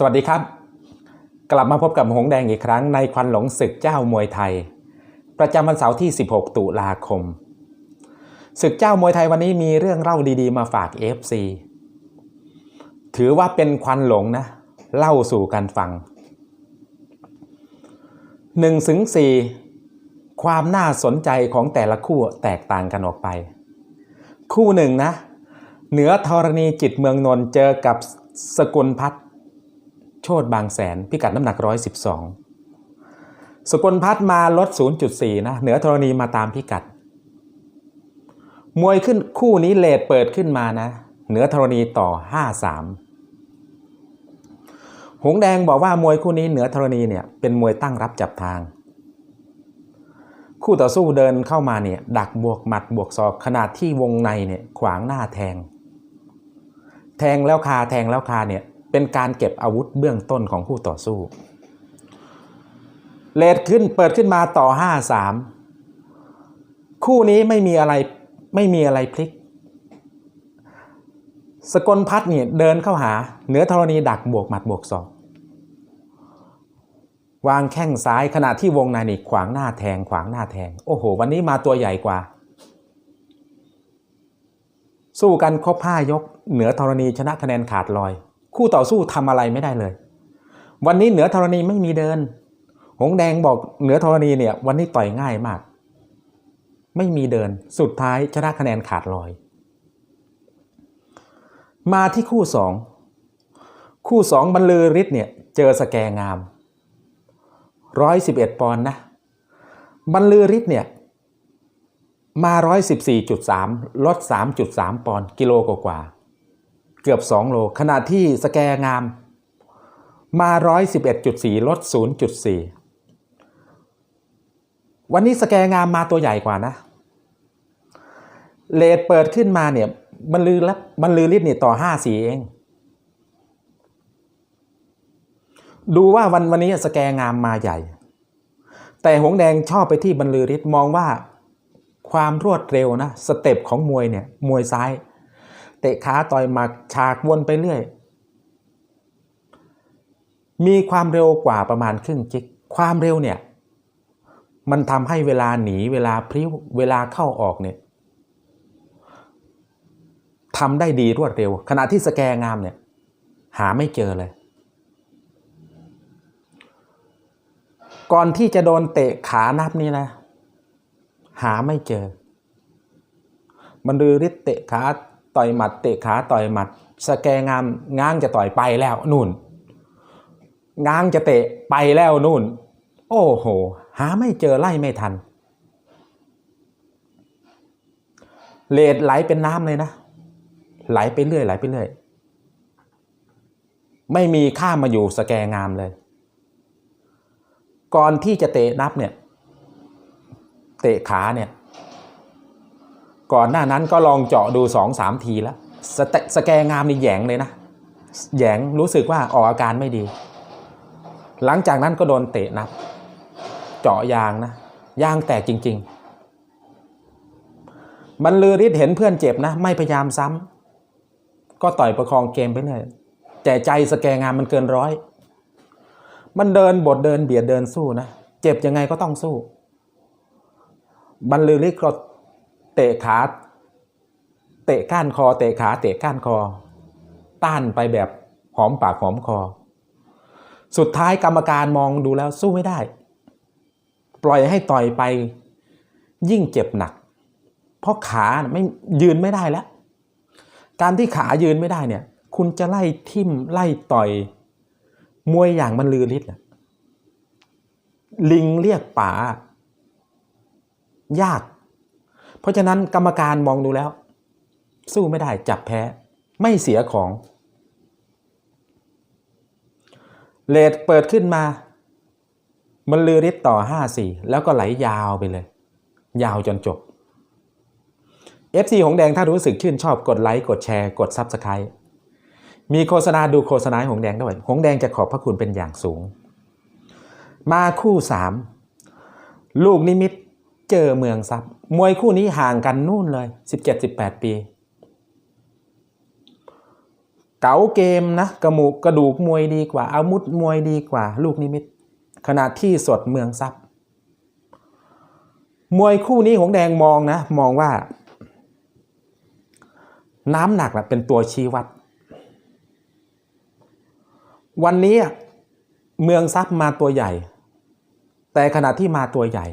สวัสดีครับ กลับมาพบกับหงแดงอีกครั้งในควันหลงศึกเจ้ามวยไทย ประจำวันเสาร์ที่ 16 ตุลาคม ศึกเจ้ามวยไทยวันนี้มีเรื่องเล่าดีๆ มาฝาก FC ถือว่าเป็นควันหลงนะ เล่าสู่กันฟัง1ถึง4ความน่าสนใจของแต่ละคู่แตกต่างกันออกไป คู่หนึ่งนะ เหนือธรณีจิตเมืองนนท์เจอกับสกุลพัฒน์ ชดบางแสน พิกัดน้ำหนัก 112 สกลพัฒน์มาลด 0.4 นะ เหนือธรณีมาตามพิกัด มวยขึ้นคู่นี้เลทเปิดขึ้นมานะ เหนือธรณีต่อ 5-3 หงแดงบอกว่ามวยคู่นี้เหนือธรณีเนี่ยเป็นมวยตั้งรับจับทาง คู่ต่อสู้เดินเข้ามาเนี่ยดักบวกหมัดบวกศอกขนาดที่วงในเนี่ยขวางหน้าแทง แทงแล้วคาแทงแล้วคาเนี่ย เป็นการเก็บอาวุธเบื้องต้นของคู่ต่อสู้เลดขึ้นเปิดขึ้นมาต่อ 5-3 คู่นี้ไม่มีอะไรไม่มีอะไรพลิก สกลพัฒน์เนี่ยเดินเข้าหา เหนือธรณีดักบวกหมัดบวกศอกวางแข้งซ้ายขณะที่วงในนี่ขวางหน้าแทงขวางหน้าแทง โอ้โห วันนี้มาตัวใหญ่กว่า สู้กันครบห้ายก เหนือธรณีชนะคะแนนขาดลอย คู่ต่อสู้ทำอะไรไม่ได้เลย วันนี้เหนือธรณีไม่มีเดิน หงแดงบอกเหนือธรณีเนี่ย วันนี้ต่อยง่ายมาก ไม่มีเดิน สุดท้ายชนะคะแนนขาดลอย มาที่คู่สองคู่สองบรรลือฤทธิ์เนี่ยเจอสแกงามร้อยสิบเอ็ดปอนด์นะบรรลือฤทธิ์เนี่ยมา 114.3 ลด 3.3 ปอนด์กิโลกว่า เกือบ 2 โล ขณะที่สแกงาม มา 111.4 ลด 0.4 วันนี้สแกงามมาตัวใหญ่กว่านะ เลทเปิดขึ้นมาเนี่ยบรรลือและบรรลือฤทธิ์เนี่ยต่อ5 4เอง ดูว่าวันวันนี้สแกงามมาใหญ่ แต่หงแดงชอบไปที่บรรลือฤทธิ์มองว่าความรวดเร็วนะ สเต็ปของมวยเนี่ย มวยซ้าย เตะขาต่อยหมัดฉากวนไปเรื่อย มีความเร็วกว่าประมาณครึ่งจิก ความเร็วเนี่ยมันทำให้เวลาหนีเวลาพริ้วเวลาเข้าออกเนี่ยทำได้ดีรวดเร็ว ขณะที่สแกงามเนี่ยหาไม่เจอเลย ก่อนที่จะโดนเตะขานับนี่นะ หาไม่เจอ มันดือฤทธิ์เตะขา ต่อยหมัดเตะขาต่อยหมัด สแกงามง้างจะต่อยไปแล้วนู่น ง้างจะเตะไปแล้วนู่น โอ้โห หาไม่เจอไล่ไม่ทันเลดไหลเป็นน้ำเลยนะ ไหลไปเรื่อยไหลไปเรื่อยไม่มีข้ามมาอยู่สแกงามเลย ก่อนที่จะเตะนับเนี่ย เตะขาเนี่ย ก่อนหน้านั้นก็ลองเจาะดูสองสามทีแล้วสสแกงามนี่แยงเลยนะแยงรู้สึกว่าออกอาการไม่ดี หลังจากนั้นก็โดนเตะนับ เจาะยางนะยางแตกจริง ๆ บรรลือฤทธิ์เห็นเพื่อนเจ็บนะ ไม่พยายามซ้ำก็ต่อยประคองเกมไปเรื่อยแต่ใจสแกงามมันเกินร้อย มันเดินบทเดินเบียดเดินสู้นะ เจ็บยังไงก็ต้องสู้ บรรลือฤทธิ์ก็ เตะขาเตะก้านคอ เตะขาเตะก้านคอ ต้านไปแบบหอมปากหอมคอ สุดท้ายกรรมการมองดูแล้วสู้ไม่ได้ ปล่อยให้ต่อยไปยิ่งเจ็บหนัก เพราะขาไม่ยืนไม่ได้แล้ว การที่ขายืนไม่ได้เนี่ย คุณจะไล่ทิ่มไล่ต่อยมวยอย่างมันลือฤทธิ์ลิงเรียกป๋ายาก เพราะฉะนั้นกรรมการมองดูแล้ว สู้ไม่ได้จับแพ้ไม่เสียของเลดเปิดขึ้นมามันลือฤทธิ์ต่อ 5-4 แล้วก็ไหลยาวไปเลย ยาวจนจบ FC หงแดงถ้ารู้สึกชื่นชอบกดไลค์กดแชร์กด Subscribe มีโฆษณาดูโฆษณาหงแดงด้วยหงแดงจะขอบพระคุณเป็นอย่างสูง มาคู่ 3 ลูกนิมิต เจอเมืองซับมวยคู่นี้ห่างกันนู่นเลย 17-18 ปี เก๋าเกมนะกระหมูกกระดูกมวยดีกว่า อาวุธมวยดีกว่า ลูกนิมิต ขณะที่สดเมืองทรัพย์มวยคู่นี้หงแดงมองนะ มองว่า น้ำหนักนะเป็นตัวชี้วัด วันนี้เมืองทรัพย์มาตัวใหญ่ แต่ขณะที่มาตัวใหญ่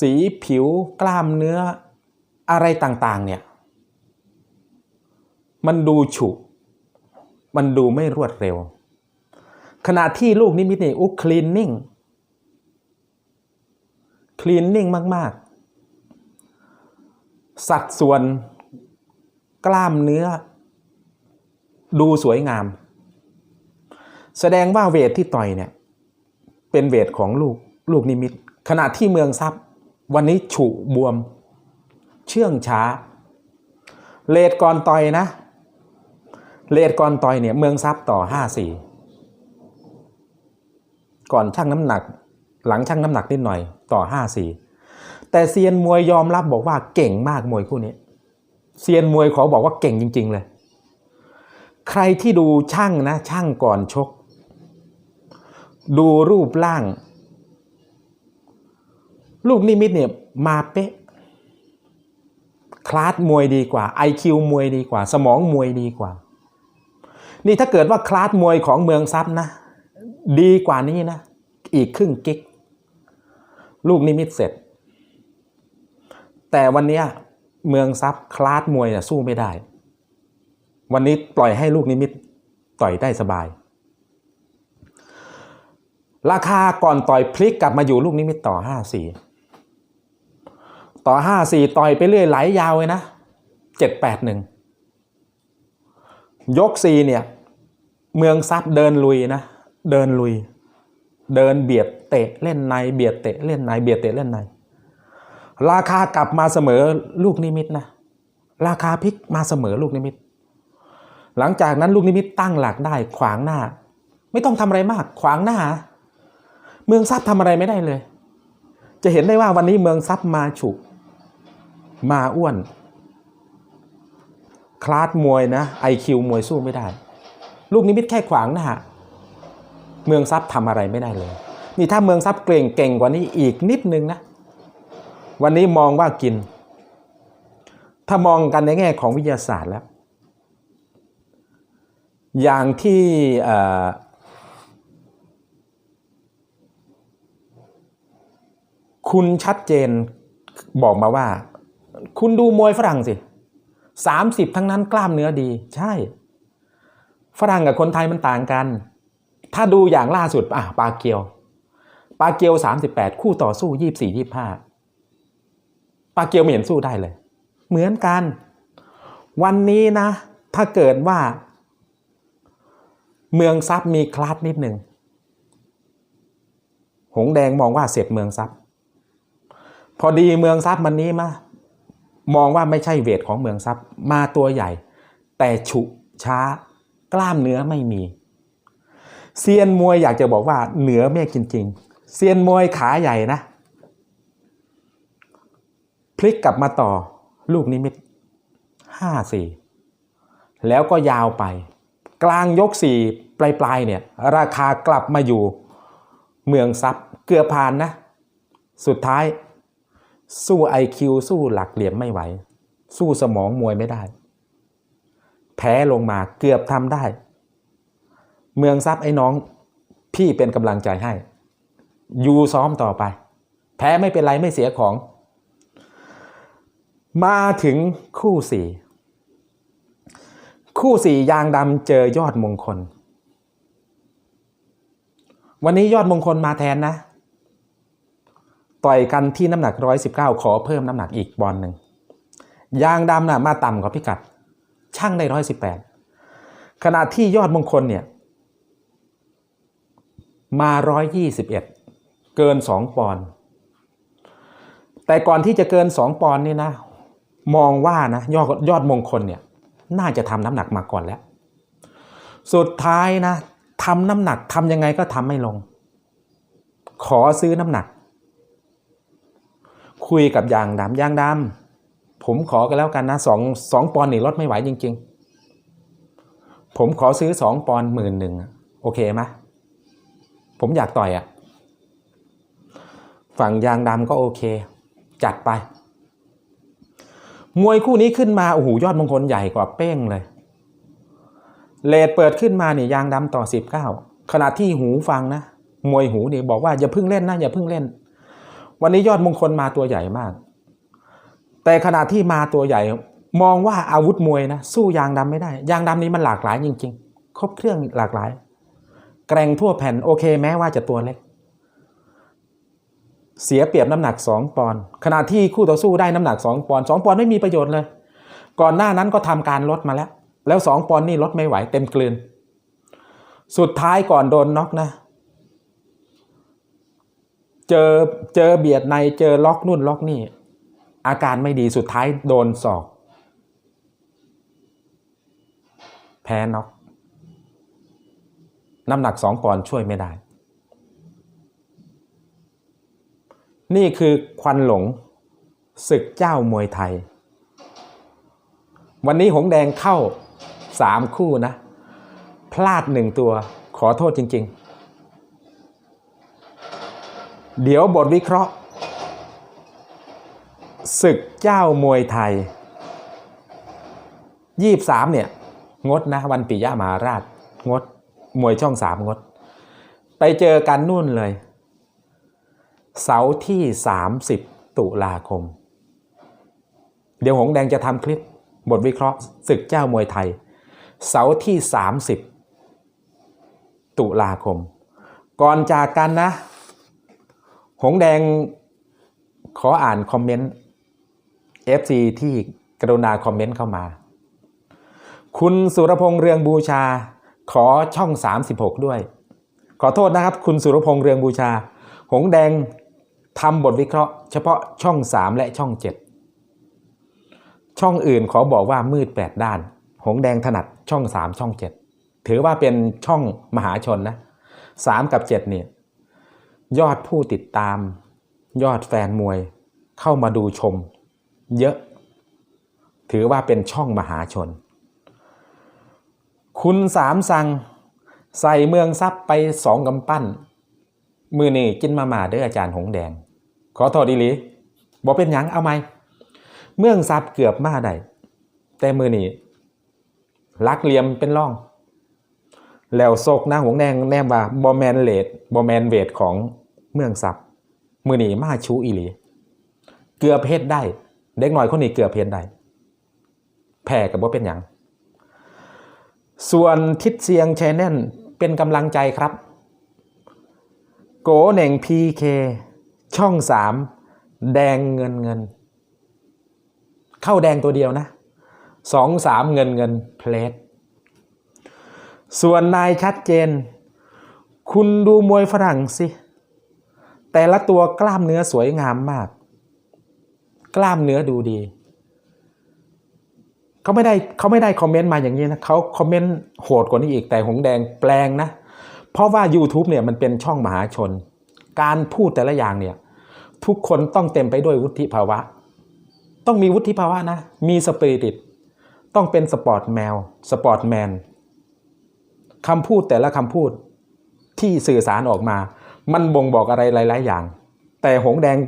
สีผิวกล้ามเนื้ออะไรต่างๆเนี่ย มันดูฉุมันดูไม่รวดเร็ว ขณะที่ลูกนิมิตนี่อุคลีนนิ่งคลีนนิ่งมาก ๆ สัดส่วนกล้ามเนื้อ ดูสวยงาม แสดงว่าเวทที่ต่อยเนี่ย เป็นเวทของลูกลูกนิมิต ขณะที่เมืองทรัพย์ วันนี้ฉุบวม เชื่องช้า เลดก่อนต่อยนะ เลดก่อนต่อยเนี่ยเมืองทรัพย์ต่อ5-4ก่อนชั่งน้ำหนัก หลังชั่งน้ำหนักนิดหน่อยต่อ5-4แต่เซียนมวยยอมรับบอกว่าเก่งมากมวยคู่นี้เซียนมวยขอบอกว่าเก่งจริง ๆ เลย ใครที่ดูช่างนะช่างก่อนชก ดูรูปร่าง ลูกนิมิตเนี่ยมาเป๊ะคลาสมวยดีกว่า IQ มวยดีกว่า สมองมวยดีกว่า นี่ถ้าเกิดว่าคลาสมวยของเมืองซับนะ ดีกว่านี้นะ อีกครึ่งกิก ลูกนิมิตเสร็จ แต่วันนี้เมืองซับคลาสมวยน่ะสู้ไม่ได้ วันนี้ปล่อยให้ลูกนิมิตต่อยได้สบาย ราคาก่อนต่อยพลิกกลับมาอยู่ลูกนิมิตต่อ5-4 ต่อ5-4ต่อยไปเรื่อยไหลยาวเลยนะ7-8-1ยก4เนี่ย เมืองซับเดินลุยนะ เดินลุย เดินเบียดเตะเล่นในเบียดเตะเล่นในเบียดเตะเล่นใน ราคากลับมาเสมอลูกนิมิตนะ ราคาพลิกมาเสมอลูกนิมิต หลังจากนั้นลูกนิมิตตั้งหลักได้ขวางหน้า ไม่ต้องทำอะไรมาก ขวางหน้า เมืองซับทำอะไรไม่ได้เลย จะเห็นได้ว่าวันนี้เมืองซับมาฉุก มาอ้วน คลาสมวยนะไอคิวมวยสู้ไม่ได้ ลูกนิมิตแค่ขวางหน้าเมืองซับทำอะไรไม่ได้เลย นี่ถ้าเมืองซับเก่งเก่งกว่านี้อีกนิดนึงนะ วันนี้มองว่ากิน ถ้ามองกันในแง่ของวิทยาศาสตร์แล้ว อย่างที่คุณชัดเจนบอกมาว่า คุณดูมวยฝรั่งสิสามสิบทั้งนั้นกล้ามเนื้อดี ใช่ ฝรั่งกับคนไทยมันต่างกัน ถ้าดูอย่างล่าสุดอะปาเกียว ปาเกียวสามสิบแปดคู่ต่อสู้ยี่สี่ยี่ห้าปาเกียวไม่เห็นสู้ได้เลย เหมือนกัน วันนี้นะ ถ้าเกิดว่า เมืองซับมีคลาสนิดหนึ่งหงแดงมองว่าเสร็จเมืองซับพอดีเมืองซับมันนี้มา มองว่าไม่ใช่เวทของเมืองซับมาตัวใหญ่ แต่ฉุช้ากล้ามเนื้อไม่มีเซียนมวยอยากจะบอกว่าเหนือเมฆจริงๆเซียนมวยขาใหญ่นะพลิกกลับมาต่อลูกนิมิตห้าสี่แล้วก็ยาวไป กลางยกสี่ปลายปลายเนี่ย ราคากลับมาอยู่เมืองซับเกือผ่านนะ สุดท้าย สู้ IQ สู้หลักเหลี่ยมไม่ไหว สู้สมองมวยไม่ได้ แพ้ลงมาเกือบทำได้ เมืองซับไอ้น้อง พี่เป็นกำลังใจให้ยูซ้อมต่อไป แพ้ไม่เป็นไรไม่เสียของ มาถึงคู่สี่คู่สี่ยางดำเจอยอดมงคล วันนี้ยอดมงคลมาแทนนะ ต่อยกันที่น้ำหนัก 119 ขอเพิ่มน้ำหนักอีกบอลหนึ่งยางดำน่ะมาต่ำกว่าพิกัด ช่างได้ 118 ขณะที่ยอดมงคลเนี่ยมา 121 เกิน 2 ปอนด์แต่ก่อนที่จะเกิน 2 ปอนด์นี่นะ มองว่านะยอดยอดมงคลเนี่ยน่าจะทำน้ำหนักมาก่อนแล้ว สุดท้ายนะทำน้ำหนักทำยังไงก็ทำไม่ลง ขอซื้อน้ำหนัก คุยกับยางดำยางดำผมขอกันแล้วกันนะสองสองปอนด์นี่ลดไม่ไหวจริง ๆ ผมขอซื้อสองปอนด์หมื่นหนึ่งโอเคไหมผมอยากต่อยอะ่ะ ฝั่งยางดำก็โอเค จัดไป มวยคู่นี้ขึ้นมาโอ้โหยอดมงคลใหญ่กว่าเป้งเลยเลดเปิดขึ้นมาเนี่ยยางดำต่อ 19 ขณะที่หูฟังนะ มวยหูเนี่ยบอกว่าอย่าพิ่งเล่นนะอย่าพิ่งเล่น วันนี้ยอดมงคลมาตัวใหญ่มาก แต่ขณะที่มาตัวใหญ่ มองว่าอาวุธมวยนะสู้ยางดำไม่ได้ ยางดำนี้มันหลากหลายจริง ๆ ครบเครื่องหลากหลาย แกร่งทั่วแผ่นโอเคแม้ว่าจะตัวเล็ก เสียเปรียบน้ำหนัก 2 ปอนด์ขณะที่คู่ต่อสู้ได้น้ำหนัก 2 ปอนด์2ปอนด์ไม่มีประโยชน์เลย ก่อนหน้านั้นก็ทำการลดมาแล้ว แล้ว 2 ปอนด์นี่ลดไม่ไหวเต็มกลืน สุดท้ายก่อนโดนน็อกนะ เจอเจอเบียดในเจอล็อกนู่นล็อกนี่ อาการไม่ดีสุดท้ายโดนศอก แพ้น็อกน้ำหนักสองปอนด์ช่วยไม่ได้ นี่คือควันหลงศึกเจ้ามวยไทย วันนี้หงแดงเข้าสามคู่นะ พลาดหนึ่งตัวขอโทษจริง ๆ เดี๋ยวบทวิเคราะห์ ศึกเจ้ามวยไทยยี่สามเนี่ย งดนะวันปิยะมหาราช งด มวยช่องสามงด ไปเจอกันนู่นเลย เสาร์ที่ 30 ตุลาคม เดี๋ยวหงแดงจะทำคลิป บทวิเคราะห์ศึกเจ้ามวยไทย เสาร์ที่ 30 ตุลาคม ก่อนจากกันนะ หงแดงขออ่านคอมเมนต์ FC ที่กรุณาคอมเมนต์เข้ามา คุณสุรพงษ์เรืองบูชา ขอช่อง 36 ด้วย ขอโทษนะครับ คุณสุรพงษ์เรืองบูชา หงแดงทำบทวิเคราะห์ เฉพาะช่อง 3 และช่อง 7 ช่องอื่นขอบอกว่ามืด 8 ด้าน หงแดงถนัดช่อง 3 ช่อง 7 ถือว่าเป็นช่องมหาชนนะ 3 กับ 7 เนี่ย ยอดผู้ติดตาม ยอดแฟนมวย เข้ามาดูชม เยอะ ถือว่าเป็นช่องมหาชน คุณสามสังใส่เมืองซับไปสองกำปั้น มือนี่กินมาหมาเด้ออาจารย์หงแดง ขอโทษดีลีบอกเป็นหยังเอาไหม เมืองซับเกือบมาได้แต่มือนี่ลักเหลี่ยมเป็นร่อง แล้วโศกหนะหงแดงแนมว่าบอแมนเลดบอแมนเวทของเมืองซับมือหนีมาชูอีหลี เกือบเพชรได้ เด็กหน่อยคนนี้เกือบเพชได้แพ้กับว่าเป็นหยังส่วนทิศเสียงแชนแนลเป็นกำลังใจครับ โกเหน่งพีเคช่องสามแดงเงินเงิน เข้าแดงตัวเดียวนะสองสามเงินเงินเพลท ส่วนนายชัดเจน คุณดูมวยฝรั่งสิ แต่ละตัวกล้ามเนื้อสวยงามมาก กล้ามเนื้อดูดี เขาไม่ได้เขาไม่ได้คอมเมนต์มาอย่างนี้นะเขาคอมเมนต์โหดกว่านี้อีกแต่หงแดงแปลงนะ เพราะว่า YouTube เนี่ยมันเป็นช่องมหาชน การพูดแต่ละอย่างเนี่ย ทุกคนต้องเต็มไปด้วยวุฒิภาวะ ต้องมีวุฒิภาวะนะ มีสปิริต ต้องเป็นสปอร์ตแมว สปอร์ตแมน คำพูดแต่ละคำพูดที่สื่อสารออกมา มันบ่งบอกอะไรหลาย ๆ อย่าง แต่หงแดง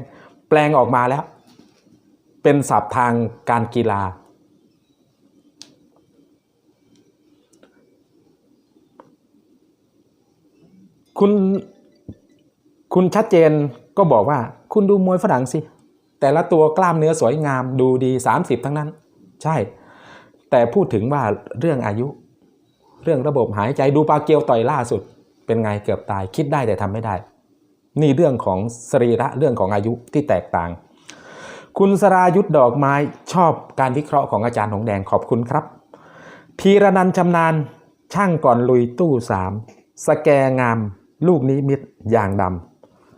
แปลงออกมาแล้ว เป็นศัพท์ทางการกีฬา คุณคุณชัดเจนก็บอกว่าคุณดูมวยฝรั่งสิ แต่ละตัวกล้ามเนื้อสวยงามดูดี 30 ทั้งนั้น ใช่ แต่พูดถึงว่าเรื่องอายุ เรื่องระบบหายใจดูปาเกียวต่อยล่าสุด เป็นไงเกือบตายคิดได้แต่ทำไม่ได้ นี่เรื่องของสรีระเรื่องของอายุที่แตกต่าง คุณสรายุทธดอกไม้ชอบการวิเคราะห์ของอาจารย์หงแดงขอบคุณครับพีรนันชำนาญช่างก่อนลุยตู้สามสแกงาม ลูกนี้มิดอย่างด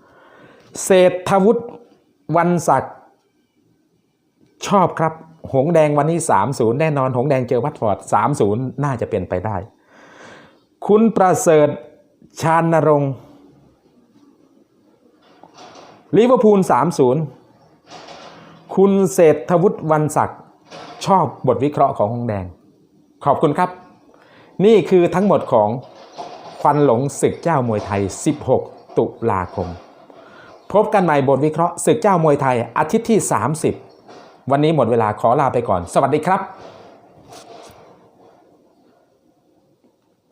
ำเศรษฐวุฒิวันศักดิ์ชอบครับ หงแดงวันนี้ 3-0 แน่นอนหงแดงเจอวัตฟอร์ด 3-0 น่าจะเป็นไปได้ คุณประเสริฐชานนรงค์ลิเวอร์พูล 3-0 คุณเศรษฐวุฒิวันศักดิ์ชอบบทวิเคราะห์ของหงแดง ขอบคุณครับ นี่คือทั้งหมดของควันหลงศึกเจ้ามวยไทย 16 ตุลาคม พบกันใหม่บทวิเคราะห์ศึกเจ้ามวยไทยอาทิตย์ที่ 30 วันนี้หมดเวลาขอลาไปก่อน สวัสดีครับ